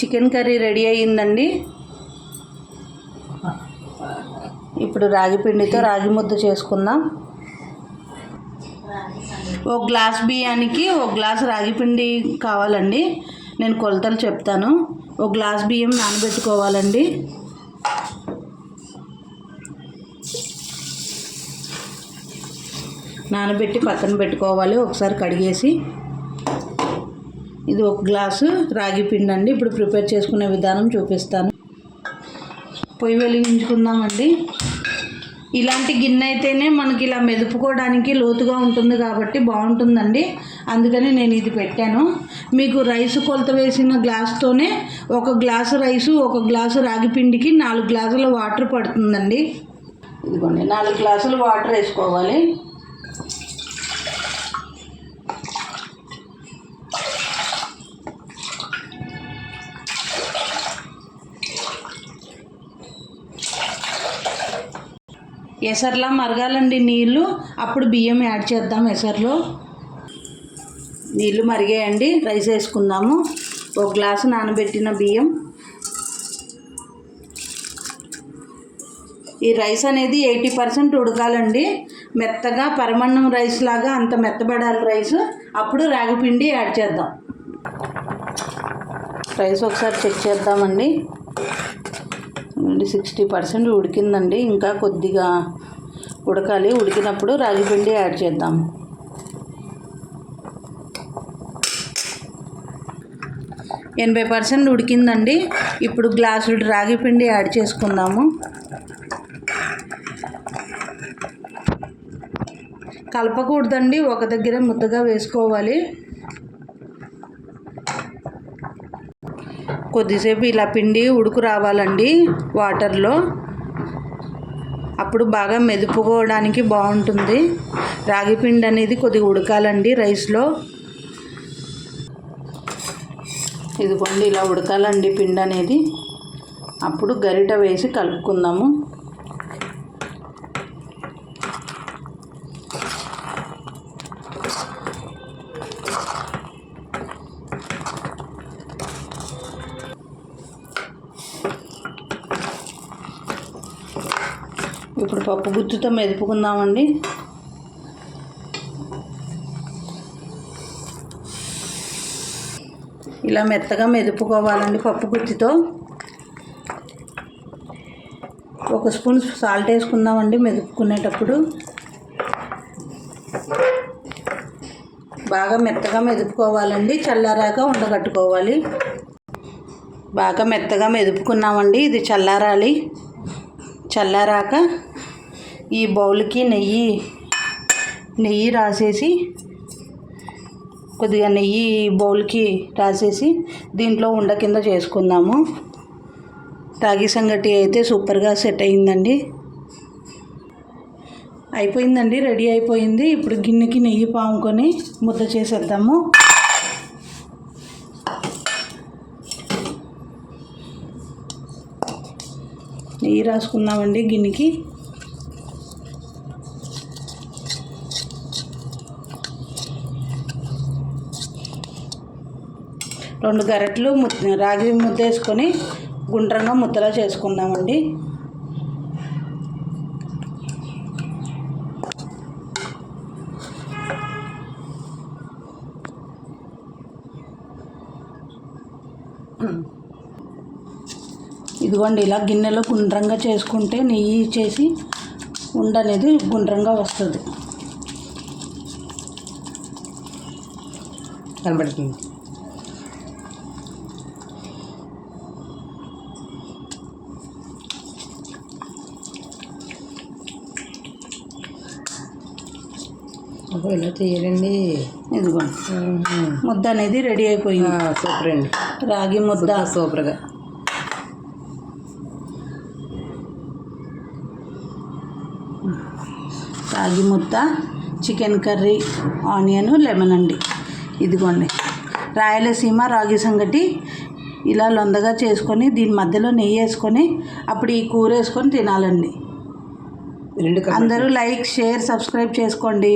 Chicken curry ready అయ్యిందండి. ఇప్పుడు రాగి పిండితో రాగి ముద్ద చేసుకుందాం. ఒక గ్లాస్ బియ్యానికి ఒక గ్లాస్ రాగి పిండి కావాలండి. నేను కొలతలు చెప్తాను. ఒక గ్లాస్ బియ్యం నానబెట్టుకోవాలండి. నానబెట్టి పక్కన పెట్టుకోవాలి. ఒకసారి కడిగేసి ఇది ఒక గ్లాసు రాగి పిండి అండి ఇప్పుడు ప్రిపేర్ చేసుకునే విధానం చూపిస్తాను. పొయ్యి వెలిగించుకుందామండి. ఇలాంటి గిన్నె అయితేనే మనకి ఇలా మెదుపుకోవడానికి లోతుగా ఉంటుంది కాబట్టి బాగుంటుందండి. అందుకని నేను ఇది పెట్టాను. మీకు రైస్ కొలత వేసిన గ్లాస్తోనే ఒక గ్లాసు రైసు ఒక గ్లాసు రాగి పిండికి నాలుగు గ్లాసుల వాటర్ పడుతుందండి. ఇదిగోండి నాలుగు గ్లాసులు వాటర్ వేసుకోవాలి. ఎసర్లా మరగాలండి నీళ్ళు. అప్పుడు బియ్యం యాడ్ చేద్దాం ఎసర్లో. నీళ్ళు మరిగాయండి. రైస్ వేసుకుందాము. ఒక గ్లాసు నానబెట్టిన బియ్యం. ఈ రైస్ అనేది ఎయిటీ పర్సెంట్ ఉడకాలండి. మెత్తగా పరమన్నం రైస్ లాగా అంత మెత్తబడాలి రైస్. అప్పుడు రాగిపిండి యాడ్ చేద్దాం. రైస్ ఒకసారి చెక్ చేద్దామండి. సిక్స్టీ పర్సెంట్ ఉడికిందండి. ఇంకా కొద్దిగా ఉడకాలి. ఉడికినప్పుడు రాగిపిండి యాడ్ చేద్దాం. ఎనభై పర్సెంట్ ఉడికిందండి. ఇప్పుడు గ్లాసుడు రాగిపిండి యాడ్ చేసుకుందాము. కలపకూడదండి. ఒక దగ్గర ముద్దగా వేసుకోవాలి. కొద్దిసేపు ఇలా పిండి ఉడుకు రావాలండి వాటర్లో. అప్పుడు బాగా మెదుపుకోవడానికి బాగుంటుంది. రాగి పిండి అనేది కొద్దిగా ఉడకాలండి రైస్లో. ఇదిగోండి ఇలా ఉడకాలండి పిండి అనేది. అప్పుడు గరిట వేసి కలుపుకుందాము. ఇప్పుడు పప్పు గుత్తుతో మెదుపుకుందామండి. ఇలా మెత్తగా మెదుపుకోవాలండి పప్పు గుత్తితో. ఒక స్పూన్ సాల్ట్ వేసుకుందామండి మెదుపుకునేటప్పుడు. బాగా మెత్తగా మెదుపుకోవాలండి చల్లారాక ఉండగట్టుకోవాలి. బాగా మెత్తగా మెదుపుకున్నామండి ఇది చల్లారాలి. చల్లారాక ఈ బౌల్కి నెయ్యి నెయ్యి రాసేసి కొద్దిగా నెయ్యి బౌల్కి రాసేసి దీంట్లో ఉండ కింద చేసుకుందాము. రాగి సంగటి అయితే సూపర్గా సెట్ అయిందండి. అయిపోయిందండి రెడీ అయిపోయింది. ఇప్పుడు గిన్నెకి నెయ్యి పాముకొని ముద్ద చేసేద్దాము. నెయ్యి రాసుకుందామండి గిన్నెకి. రెండు గరెట్లు ము రాగి ముద్ద వేసుకొని గుండ్రంగా ముద్దలా చేసుకుందామండి. ఇదిగోండి ఇలా గిన్నెలో గుండ్రంగా చేసుకుంటే నెయ్యి చేసి ఉండ అనేది గుండ్రంగా వస్తుంది. కనబడుతుంది. ఇలా చేయాలండి ఇదిగోండి. ముద్ద అనేది రెడీ అయిపోయింది. సూపర్ అండి. రాగి ముద్ద. సూపర్గా. రాగి ముద్ద చికెన్ కర్రీ ఆనియన్ లెమన్ అండి. ఇదిగోండి. రాయలసీమ రాగి సంగటి ఇలా లొందగా చేసుకొని దీని మధ్యలో నెయ్యి వేసుకొని అప్పుడు ఈ కూర వేసుకొని తినాలండి. రెండు అందరూ లైక్ షేర్ సబ్స్క్రైబ్ చేసుకోండి.